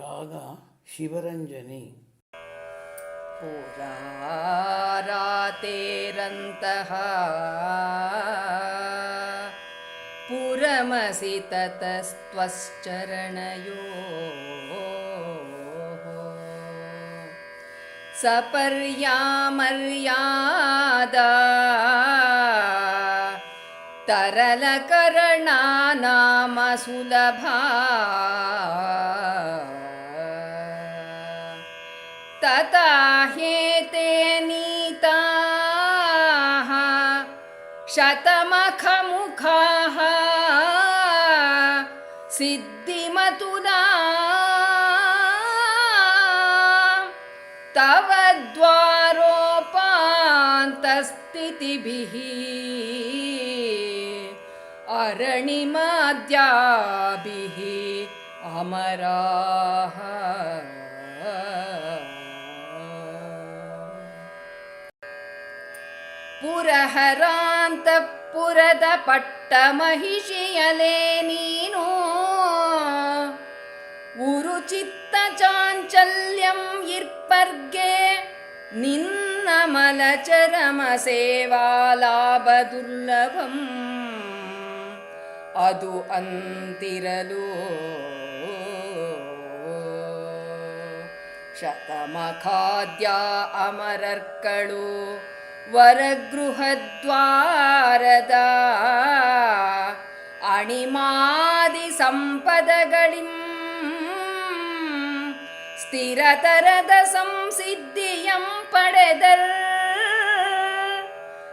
ರಾಗ ಶಿವರಂಜನಿ पुरारातेरन्तः पुरमसि ततस्त्वश्चरणयोः सपर्यामर्यादा तरलकरणा शतमखमुखाः सिद्धिमतुला तव द्वारोपान्तस्थितिभिः अरणिमाद्याभिः अमराः ಪುರಹರಾಂತಪುರದ ಪಟ್ಟ ಮಹಿಷಿಯಲೇ ನೀನು. ಉರು ಚಿತ್ತ ಚಾಂಚಲ್ಯಂ ಇರ್ಪರ್ಗೆ ನಿನ್ನ ಮಲಚರಮ ಸೇವಾಲಾಭ ದುರ್ಲಭಂ. ಅದು ಅಂತಿರಲು ಶತಮಖಾದ್ಯ ಅಮರರ್ಕಳು. ವರಗೃಹದ್ವಾರದ ಅಣಿಮಾದಿ ಸಂಪದಗಳಿಂ ಸ್ಥಿರತರದ ಸಂಸಿದ್ಧಿಯಂ ಪಡೆದರ್.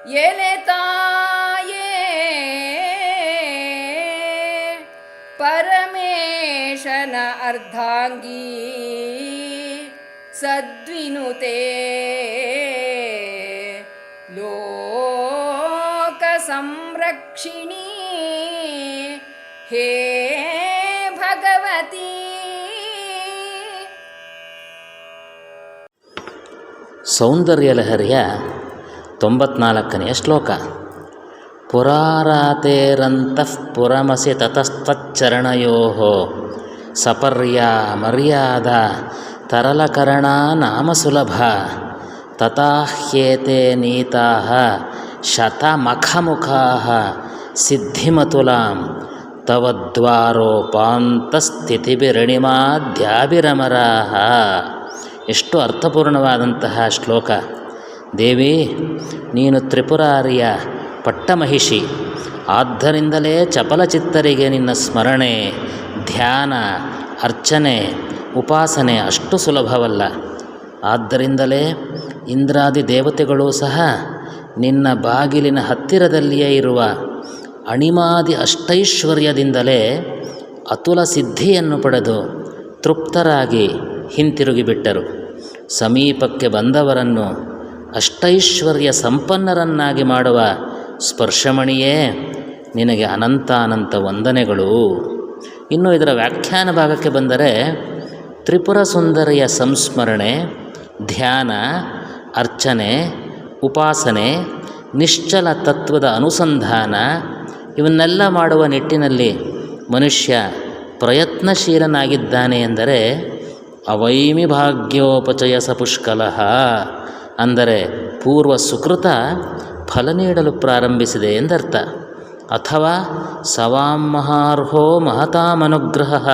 ಎಲೆ ತಾಯೇ ಪರಮೇಶನ ಅರ್ಧಾಂಗೀ ಸದ್ವಿನುತೆ. ಸಂರಕ್ಷಿಣಿ ಹೇ ಭಗವತಿ. ಸೌಂದರ್ಯಲಹರಿಯ ತೊಂಬತ್ನಾಲ್ಕನೆಯ ಶ್ಲೋಕ. ಪುರಾರಾತೇರಂತಃ ಪುರಮಸಿ ತತಸ್ತಚ್ಚರಣಯೋ ಸಪರ್ಯ ಮರ್ಯಾದ ತರಲಕರಣ ನಾಮ ಸುಲಭ. ತಥಾಹ್ಯೇತೆ ನೀತಾ ಶತಮಖಮುಖಾ. ಸಿದ್ಧಿಮತುಲಾಂ ತವ ದ್ವಾರೋಪಾಂತಸ್ಥಿತಿಭಿರಣಿಮಾದ್ಯಾಭಿರಮರಾ ಎಷ್ಟು ಅರ್ಥಪೂರ್ಣವಾದಂತಹ ಶ್ಲೋಕ. ದೇವಿ, ನೀನು ತ್ರಿಪುರಾರಿಯ ಪಟ್ಟಮಹಿಷಿ, ಆದ್ದರಿಂದಲೇ ಚಪಲಚಿತ್ತರಿಗೆ ನಿನ್ನ ಸ್ಮರಣೆ, ಧ್ಯಾನ, ಅರ್ಚನೆ, ಉಪಾಸನೆ ಅಷ್ಟು ಸುಲಭವಲ್ಲ. ಆದ್ದರಿಂದಲೇ ಇಂದ್ರಾದಿ ದೇವತೆಗಳು ಸಹ ನಿನ್ನ ಬಾಗಿಲಿನ ಹತ್ತಿರದಲ್ಲಿಯೇ ಇರುವ ಅಣಿಮಾದಿ ಅಷ್ಟೈಶ್ವರ್ಯದಿಂದಲೇ ಅತುಲ ಸಿದ್ಧಿಯನ್ನು ಪಡೆದು ತೃಪ್ತರಾಗಿ ಹಿಂತಿರುಗಿಬಿಟ್ಟರು. ಸಮೀಪಕ್ಕೆ ಬಂದವರನ್ನು ಅಷ್ಟೈಶ್ವರ್ಯ ಸಂಪನ್ನರನ್ನಾಗಿ ಮಾಡುವ ಸ್ಪರ್ಶಮಣಿಯೇ, ನಿನಗೆ ಅನಂತಾನಂತ ಅನಂತ ವಂದನೆಗಳು. ಇನ್ನು ಇದರ ವ್ಯಾಖ್ಯಾನ ಭಾಗಕ್ಕೆ ಬಂದರೆ ತ್ರಿಪುರ ಸುಂದರಿಯ ಸಂಸ್ಮರಣೆ, ಧ್ಯಾನ, ಅರ್ಚನೆ, ಉಪಾಸನೆ, ನಿಶ್ಚಲ ತತ್ವದ ಅನುಸಂಧಾನ ಇವನ್ನೆಲ್ಲ ಮಾಡುವ ನಿಟ್ಟಿನಲ್ಲಿ ಮನುಷ್ಯ ಪ್ರಯತ್ನಶೀಲನಾಗಿದ್ದಾನೆ ಎಂದರೆ ಅವೈಮಿ ಭಾಗ್ಯೋಪಚಯ ಸಪುಷ್ಕಲಃ ಅಂದರೆ ಪೂರ್ವ ಸುಕೃತ ಫಲ ನೀಡಲು ಪ್ರಾರಂಭಿಸಿದೆ ಎಂದರ್ಥ. ಅಥವಾ ಸವಾಂ ಮಹಾರ್ಹೋ ಮಹತಾಮನುಗ್ರಹ.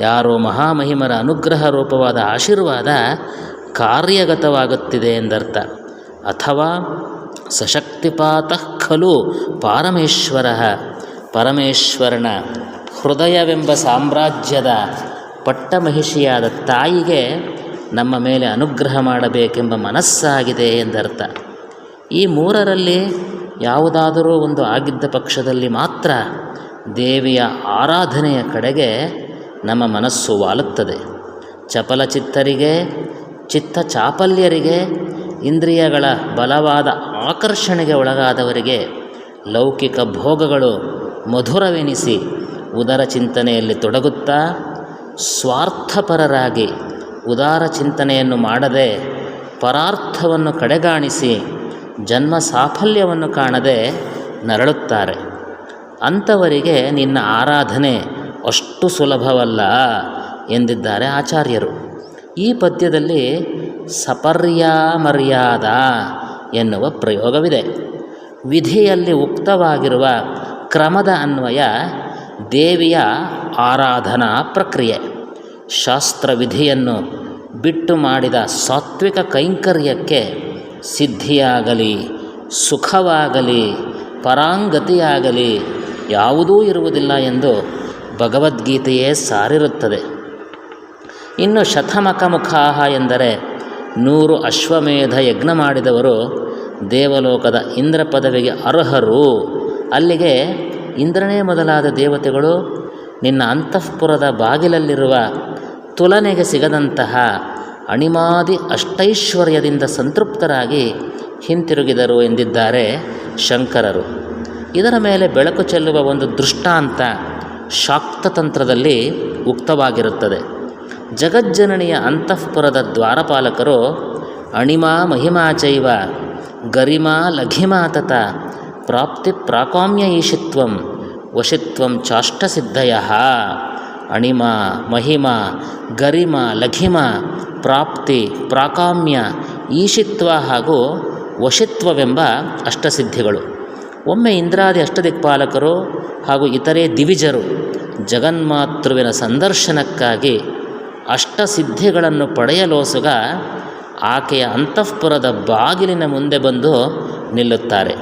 ಯಾರೋ ಮಹಾಮಹಿಮರ ಅನುಗ್ರಹ ರೂಪವಾದ ಆಶೀರ್ವಾದ ಕಾರ್ಯಗತವಾಗುತ್ತಿದೆ ಎಂದರ್ಥ. ಅಥವಾ ಸಶಕ್ತಿಪಾತ ಖಲು ಪಾರಮೇಶ್ವರ. ಪರಮೇಶ್ವರನ ಹೃದಯವೆಂಬ ಸಾಮ್ರಾಜ್ಯದ ಪಟ್ಟಮಹಿಷಿಯಾದ ತಾಯಿಗೆ ನಮ್ಮ ಮೇಲೆ ಅನುಗ್ರಹ ಮಾಡಬೇಕೆಂಬ ಮನಸ್ಸಾಗಿದೆ ಎಂದರ್ಥ. ಈ ಮೂರರಲ್ಲಿ ಯಾವುದಾದರೂ ಒಂದು ಆಗಿದ್ದ ಪಕ್ಷದಲ್ಲಿ ಮಾತ್ರ ದೇವಿಯ ಆರಾಧನೆಯ ಕಡೆಗೆ ನಮ್ಮ ಮನಸ್ಸು ವಾಲುತ್ತದೆ. ಚಪಲಚಿತ್ತರಿಗೆ ಚಿತ್ತ ಚಾಪಲ್ಯರಿಗೆ ಇಂದ್ರಿಯಗಳ ಬಲವಾದ ಆಕರ್ಷಣೆಗೆ ಒಳಗಾದವರಿಗೆ ಲೌಕಿಕ ಭೋಗಗಳು ಮಧುರವೆನಿಸಿ ಉದರ ಚಿಂತನೆಯಲ್ಲಿ ತೊಡಗುತ್ತಾ ಸ್ವಾರ್ಥಪರರಾಗಿ ಉದಾರ ಚಿಂತನೆಯನ್ನು ಮಾಡದೆ ಪರಾರ್ಥವನ್ನು ಕಡೆಗಾಣಿಸಿ ಜನ್ಮ ಸಾಫಲ್ಯವನ್ನು ಕಾಣದೆ ನರಳುತ್ತಾರೆ. ಅಂಥವರಿಗೆ ನಿನ್ನ ಆರಾಧನೆ ಅಷ್ಟು ಸುಲಭವಲ್ಲ ಎಂದಿದ್ದಾರೆ ಆಚಾರ್ಯರು. ಈ ಪದ್ಯದಲ್ಲಿ ಸಪರ್ಯಾ ಮರ್ಯಾದ ಎನ್ನುವ ಪ್ರಯೋಗವಿದೆ. ವಿಧಿಯಲ್ಲಿ ಉಕ್ತವಾಗಿರುವ ಕ್ರಮದ ಅನ್ವಯ ದೇವಿಯ ಆರಾಧನಾ ಪ್ರಕ್ರಿಯೆ. ಶಾಸ್ತ್ರವಿಧಿಯನ್ನು ಬಿಟ್ಟು ಮಾಡಿದ ಸಾತ್ವಿಕ ಕೈಂಕರ್ಯಕ್ಕೆ ಸಿದ್ಧಿಯಾಗಲಿ, ಸುಖವಾಗಲಿ, ಪರಾಂಗತಿಯಾಗಲಿ ಯಾವುದೂ ಇರುವುದಿಲ್ಲ ಎಂದು ಭಗವದ್ಗೀತೆಯೇ ಸಾರಿರುತ್ತದೆ. ಇನ್ನು ಶತಮಖಮುಖಾಹ ಎಂದರೆ ನೂರು ಅಶ್ವಮೇಧ ಯಜ್ಞ ಮಾಡಿದವರು ದೇವಲೋಕದ ಇಂದ್ರ ಪದವಿಗೆ ಅರ್ಹರು. ಅಲ್ಲಿಗೆ ಇಂದ್ರನೇ ಮೊದಲಾದ ದೇವತೆಗಳು ನಿನ್ನ ಅಂತಃಪುರದ ಬಾಗಿಲಲ್ಲಿರುವ ತುಲನೆಗೆ ಸಿಗದಂತಹ ಅಣಿಮಾದಿ ಅಷ್ಟೈಶ್ವರ್ಯದಿಂದ ಸಂತೃಪ್ತರಾಗಿ ಹಿಂತಿರುಗಿದರು ಎಂದಿದ್ದಾರೆ ಶಂಕರರು. ಇದರ ಮೇಲೆ ಬೆಳಕು ಚೆಲ್ಲುವ ಒಂದು ದೃಷ್ಟಾಂತ ಶಾಕ್ತತಂತ್ರದಲ್ಲಿ ಉಕ್ತವಾಗಿರುತ್ತದೆ. ಜಗಜ್ಜನನಿಯ ಅಂತಃಪುರದ ದ್ವಾರಪಾಲಕರು, ಅಣಿಮಾ ಮಹಿಮಾ ಚೈವ, ಗರಿಮಾ ಲಘಿಮಾ ತತ, ಪ್ರಾಪ್ತಿ ಪ್ರಾಕಾಮ್ಯ ಈಶಿತ್ವಂ, ವಶಿತ್ವಂ ಚಾಷ್ಟಸಿದ್ಧಯ ಅಣಿಮಾ, ಮಹಿಮಾ, ಗರಿಮಾ, ಲಘಿಮ, ಪ್ರಾಪ್ತಿ ಪ್ರಾಕಾಮ್ಯ ಈಶಿತ್ವ ಹಾಗೂ ವಶಿತ್ವವೆಂಬ ಅಷ್ಟಸಿದ್ಧಿಗಳು. ಒಮ್ಮೆ ಇಂದ್ರಾದಿ ಅಷ್ಟದಿಕ್ಪಾಲಕರು ಹಾಗೂ ಇತರೆ ದಿವಿಜರು ಜಗನ್ಮಾತೃವಿನ ಸಂದರ್ಶನಕ್ಕಾಗಿ ಅಷ್ಟಸಿದ್ಧಿಗಳನ್ನು ಪಡೆಯಲೋಸುಗ ಆಕೆಯ ಅಂತಃಪುರದ ಬಾಗಿಲಿನ ಮುಂದೆ ಬಂದು ನಿಲ್ಲುತ್ತಾರೆ.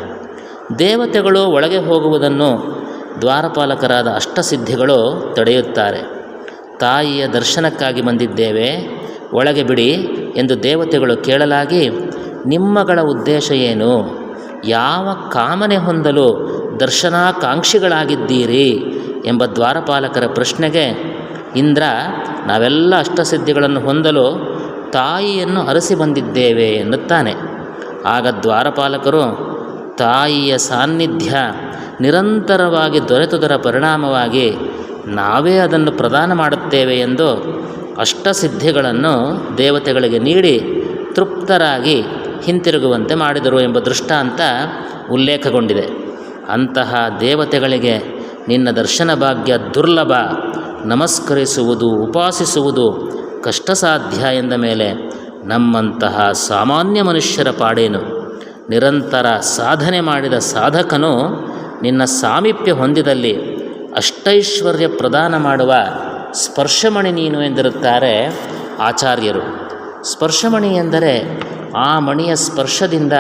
ದೇವತೆಗಳು ಒಳಗೆ ಹೋಗುವುದನ್ನು ದ್ವಾರಪಾಲಕರಾದ ಅಷ್ಟಸಿದ್ಧಿಗಳು ತಡೆಯುತ್ತಾರೆ. ತಾಯಿಯ ದರ್ಶನಕ್ಕಾಗಿ ಬಂದಿದ್ದೇವೆ, ಒಳಗೆ ಬಿಡಿ ಎಂದು ದೇವತೆಗಳು ಕೇಳಲಾಗಿ, ನಿಮ್ಮಗಳ ಉದ್ದೇಶ ಏನು? ಯಾವ ಕಾಮನೆ ಹೊಂದಲು ದರ್ಶನಾಕಾಂಕ್ಷಿಗಳಾಗಿದ್ದೀರಿ? ಎಂಬ ದ್ವಾರಪಾಲಕರ ಪ್ರಶ್ನೆಗೆ ಇಂದ್ರ ನಾವೆಲ್ಲ ಅಷ್ಟಸಿದ್ಧಿಗಳನ್ನು ಹೊಂದಲು ತಾಯಿಯನ್ನು ಅರಸಿ ಬಂದಿದ್ದೇವೆ ಎನ್ನುತ್ತಾನೆ. ಆಗ ದ್ವಾರಪಾಲಕರು ತಾಯಿಯ ಸಾನ್ನಿಧ್ಯ ನಿರಂತರವಾಗಿ ದೊರೆತುದರ ಪರಿಣಾಮವಾಗಿ ನಾವೇ ಅದನ್ನು ಪ್ರದಾನ ಮಾಡುತ್ತೇವೆ ಎಂದು ಅಷ್ಟಸಿದ್ಧಿಗಳನ್ನು ದೇವತೆಗಳಿಗೆ ನೀಡಿ ತೃಪ್ತರಾಗಿ ಹಿಂತಿರುಗುವಂತೆ ಮಾಡಿದರು ಎಂಬ ದೃಷ್ಟಾಂತ ಉಲ್ಲೇಖಗೊಂಡಿದೆ. ಅಂತಹ ದೇವತೆಗಳಿಗೆ ನಿನ್ನ ದರ್ಶನ ಭಾಗ್ಯ ದುರ್ಲಭ. ನಮಸ್ಕರಿಸುವುದು, ಉಪಾಸಿಸುವುದು ಕಷ್ಟ ಸಾಧ್ಯ ಎಂದ ಮೇಲೆ ನಮ್ಮಂತಹ ಸಾಮಾನ್ಯ ಮನುಷ್ಯರ ಪಾಡೇನು? ನಿರಂತರ ಸಾಧನೆ ಮಾಡಿದ ಸಾಧಕನು ನಿನ್ನ ಸಾಮೀಪ್ಯ ಹೊಂದಿದಲ್ಲಿ ಅಷ್ಟೈಶ್ವರ್ಯ ಪ್ರದಾನ ಮಾಡುವ ಸ್ಪರ್ಶಮಣಿ ನೀನು ಎಂದಿರುತ್ತಾರೆ ಆಚಾರ್ಯರು. ಸ್ಪರ್ಶಮಣಿ ಎಂದರೆ ಆ ಮಣಿಯ ಸ್ಪರ್ಶದಿಂದ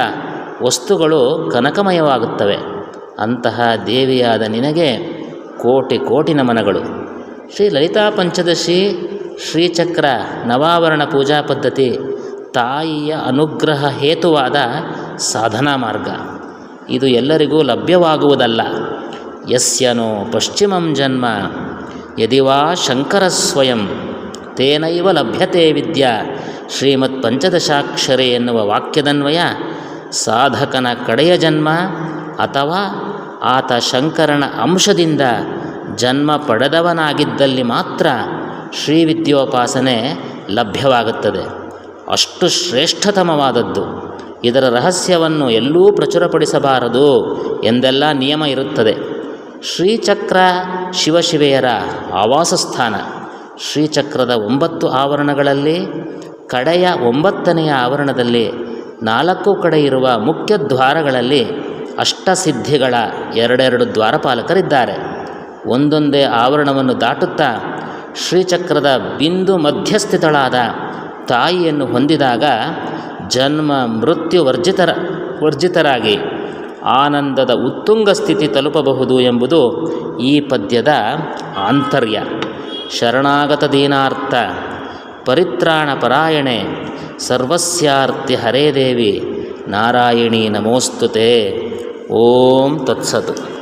ವಸ್ತುಗಳು ಕನಕಮಯವಾಗುತ್ತವೆ. ಅಂತಹ ದೇವಿಯಾದ ನಿನಗೆ ಕೋಟಿ ಕೋಟಿ ನಮನಗಳು. ಶ್ರೀ ಲಲಿತಾ ಪಂಚದಶಿ ಶ್ರೀಚಕ್ರ ನವಾವರಣ ಪೂಜಾ ಪದ್ಧತಿ ತಾಯಿಯ ಅನುಗ್ರಹ ಹೇತುವಾದ ಸಾಧನಾ ಮಾರ್ಗ. ಇದು ಎಲ್ಲರಿಗೂ ಲಭ್ಯವಾಗುವುದಲ್ಲ. ಯಸ್ಯನೋ ಪಶ್ಚಿಮಂ ಜನ್ಮ ಯದಿವಾ ಶಂಕರ ಸ್ವಯಂ, ತೇನೈವ ಲಭ್ಯತೆ ವಿದ್ಯಾ. ಶ್ರೀಮತ್ ಪಂಚದಶಾಕ್ಷರೆ ಎನ್ನುವ ವಾಕ್ಯದನ್ವಯ, ಸಾಧಕನ ಕಡೆಯ ಜನ್ಮ ಅಥವಾ ಆತ ಶಂಕರನ ಅಂಶದಿಂದ ಜನ್ಮ ಪಡೆದವನಾಗಿದ್ದಲ್ಲಿ ಮಾತ್ರ ಶ್ರೀವಿದ್ಯೋಪಾಸನೆ ಲಭ್ಯವಾಗುತ್ತದೆ. ಅಷ್ಟು ಶ್ರೇಷ್ಠತಮವಾದದ್ದು. ಇದರ ರಹಸ್ಯವನ್ನು ಎಲ್ಲೂ ಪ್ರಚುರಪಡಿಸಬಾರದು ಎಂದೆಲ್ಲ ನಿಯಮ ಇರುತ್ತದೆ. ಶ್ರೀಚಕ್ರ ಶಿವಶಿವೆಯರ ಆವಾಸ ಸ್ಥಾನ ಶ್ರೀಚಕ್ರದ ಒಂಬತ್ತು ಆವರಣಗಳಲ್ಲಿ, ಕಡೆಯ ಒಂಬತ್ತನೆಯ ಆವರಣದಲ್ಲಿ, ನಾಲ್ಕು ಕಡೆ ಇರುವ ಮುಖ್ಯ ದ್ವಾರಗಳಲ್ಲಿ ಅಷ್ಟಸಿದ್ಧಿಗಳ ಎರಡೆರಡು ದ್ವಾರಪಾಲಕರಿದ್ದಾರೆ. ಒಂದೊಂದೇ ಆವರಣವನ್ನು ದಾಟುತ್ತಾ ಶ್ರೀಚಕ್ರದ ಬಿಂದು ಮಧ್ಯಸ್ಥಿತಳಾದ ತಾಯಿಯನ್ನು ಹೊಂದಿದಾಗ ಜನ್ಮ ಮೃತ್ಯು ವರ್ಜಿತರ, ವರ್ಜಿತರಾಗಿ ಆನಂದದ ಉತ್ತುಂಗ ಸ್ಥಿತಿ ತಲುಪಬಹುದು ಎಂಬುದು ಈ ಪದ್ಯದ ಆಂತರ್ಯ. ಶರಣಾಗತ ದೀನಾರ್ಥ, ಪರಿತ್ರಾಣ ಪರಾಯಣೆ, ಸರ್ವಸ್ಯಾರ್ತಿ ಹರೇ ದೇವಿ, ನಾರಾಯಣಿ ನಮೋಸ್ತುತೆ. ಓಂ ತತ್ಸತ್.